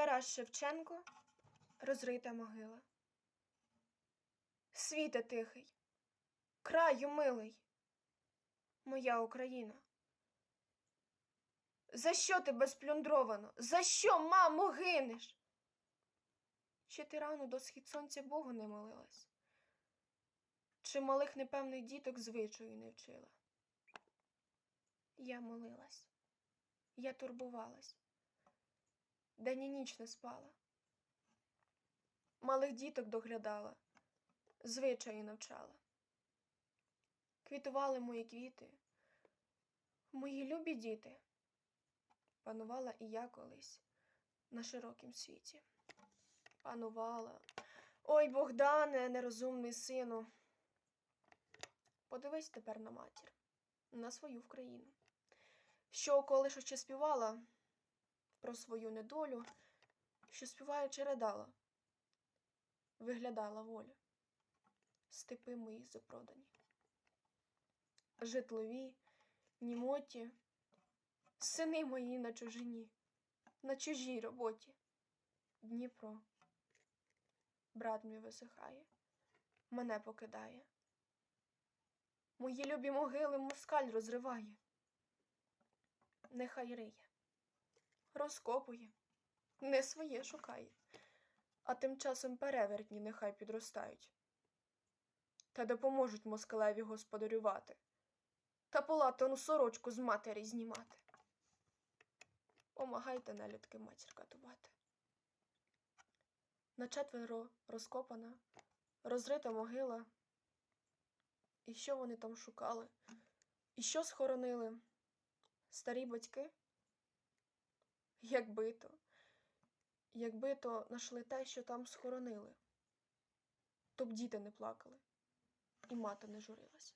Тарас Шевченко, розрита могила. Світе тихий, краю милий, моя Україна. За що тебе сплюндровано? За що, мамо, гинеш? Чи ти рано до схід сонця Богу не молилась? Чи малих непевних діток звичаю не вчила? Я молилась, я турбувалась, день і ніч не спала. Малих діток доглядала, звичаю навчала. Квітували мої квіти, мої любі діти. Панувала і я колись на широкім світі. Панувала. Ой, Богдане, нерозумний сину. Подивись тепер на матір, на свою Вкраїну. Що коли що ще співала про свою недолю, що співаючи ридала, виглядала воля, степи мої запродані. Житлові, німоті, сини мої на чужині, на чужій роботі. Дніпро, брат мій висихає, мене покидає. Мої любі могили москаль розриває. Нехай риє, розкопує, не своє шукає, а тим часом перевертні нехай підростають. Та допоможуть москалеві господарювати, та полатану сорочку з матері знімати. Помагайте нелюдки матір катувати. На четверо розкопана, розрита могила. І що вони там шукали? І що схоронили? Старі батьки? якби то, якби то нашли те, що там схоронили, то б діти не плакали, і мати не журилася.